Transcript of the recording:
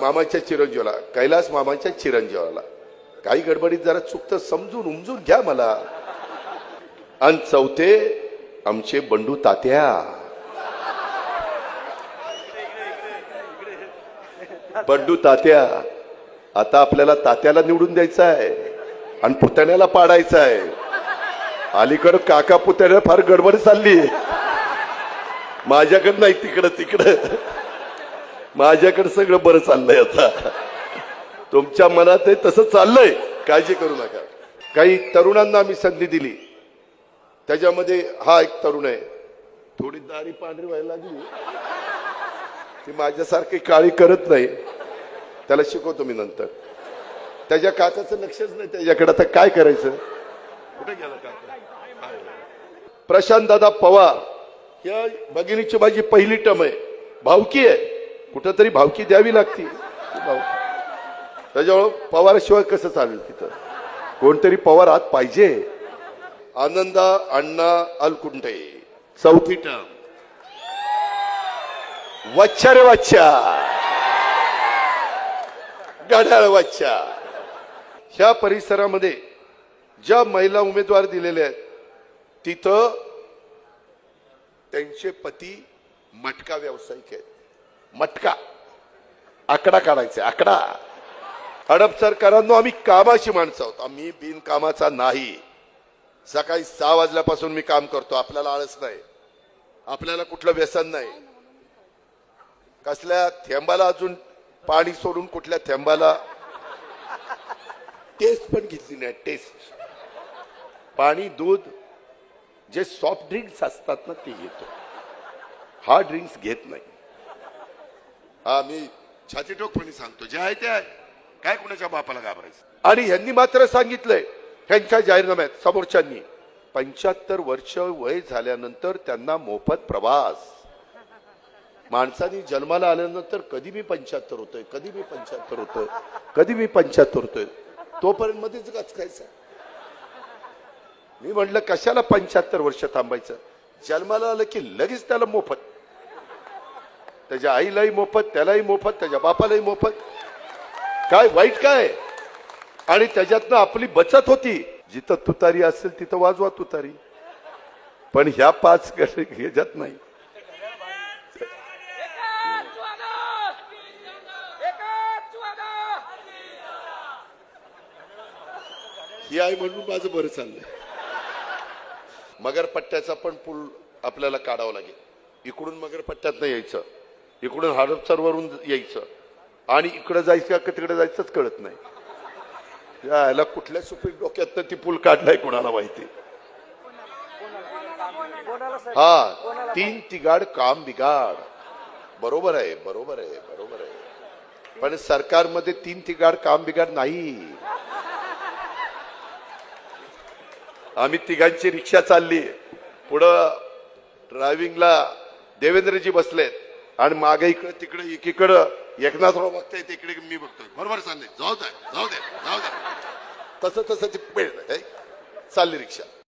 मामाच्या चिरंजीवाला? कैलास मामाच्या चिरंजीवाला. काही गडबडीत जरा चुकतं समजून उमजून घ्या मला. आणि चौथे आमचे बंडू तात्या. बंडू तात्या आता आपल्याला तात्याला निवडून द्यायचं आहे आणि पुतण्याला पाडायचं आहे अलीकडं काका पुतण्या फार गडबड चालली माझ्याकडं नाही तिकडं तिकडं. माझ्याकडे सगळं बरं चाललंय आता. तुमच्या मनात तसं चाललंय. काळजी करू नका. काही तरुणांना आम्ही संधी दिली. त्याच्यामध्ये हा एक तरुण आहे. थोडी दारी पांढरी व्हायला लागली. ती माझ्यासारखी काळी करत नाही. त्याला शिकवतो मी नंतर. त्याच्या काकाचं लक्षच नाही त्याच्याकडे. आता काय करायचं? कुठे गेला काका? प्रशांत दादा पवार. या भगिनीची माझी पहिली टम आहे. भावकी आहे. कुठंतरी भावकी द्यावी लागती. भाव त्याच्यामुळं पवाराशिवाय कसं चालेल तिथं? कोणतरी पवार आत पाहिजे. आनंदा अण्णा अलकुंटे. चौथी टर्म वच्छा रे वच्छा गढाळ वच्छा ह्या परिसरामध्ये ज्या महिला उमेदवार दिलेल्या आहेत तिथं त्यांचे पती मटका व्यावसायिक आहेत. मटका. आकडा काढायचा आकडा. हडप सरकारांनो आम्ही कामाची माणसं आहोत. आम्ही बिनकामाचा नाही. सकाळी सहा वाजल्यापासून मी काम करतो. आपल्याला आळस नाही. आपल्याला कुठलं व्यसन नाही. कसल्या थेंबाला अजून पाणी सोडून कुठल्या थेंबाला? टेस्ट पण घेतली नाही टेस्ट. पाणी दूध जे सॉफ्ट ड्रिंक्स असतात ना ते घेतो. हार्ड ड्रिंक्स घेत नाही. हा मी छातीटोकपणे सांगतो? जे आहे ते आहे. काय कुणाच्या बापाला घाबरायचं? आणि यांनी मात्र सांगितलंय त्यांच्या जाहीरनाम्यात समोरच्यांनी. पंच्याहत्तर वर्ष वय झाल्यानंतर त्यांना मोफत प्रवास. माणसानी जन्माला आल्यानंतर कधी मी पंच्याहत्तर होतोय कधी मी पंच्याहत्तर होतोय कधी मी पंच्याहत्तर होतोय तोपर्यंत मध्येच गचकायचं मी म्हटलं कशाला पंच्याहत्तर वर्ष थांबायचं? जन्माला आलं की लगेच त्याला मोफत. त्याच्या आईलाही मोफत त्यालाही मोफत त्याच्या बापालाही मोफत. काय वाईट काय? आणि त्याच्यातनं आपली बचत होती. जिथं तुतारी असेल तिथं वाजवा तुतारी. पण ह्या पाच गट ह्याच्यात नाही. ही आहे म्हणून माझं बरं चाललंय. मगरपट्ट्याचा पण पूल आपल्याला काढावा लागेल. इकडून मगरपट्ट्यात नाही यायचं. इकडून हडपसरवरून यायचं. आणि इकडं जायचं का तिकडे जायचंच कळत नाही. यायला कुठल्या सुपीक डोक्यात ती पूल काढलाय कोणाला माहिती? हा तीन तिगाड काम बिगाड बरोबर आहे बरोबर आहे बरोबर आहे. पण सरकारमध्ये तीन तिगाड काम बिगाड नाही. आम्ही तिघांची रिक्षा चालली. पुढं ड्रायव्हिंगला देवेंद्रजी बसलेत. आणि मागे इकडं तिकडं एकीकडं एकनाथराव बघताय तिकडे मी बघतोय. बरोबर चालले जाऊ द्या जाऊ द्या जाऊ द्या. तसं तसं ती पेळ चालली रिक्षा.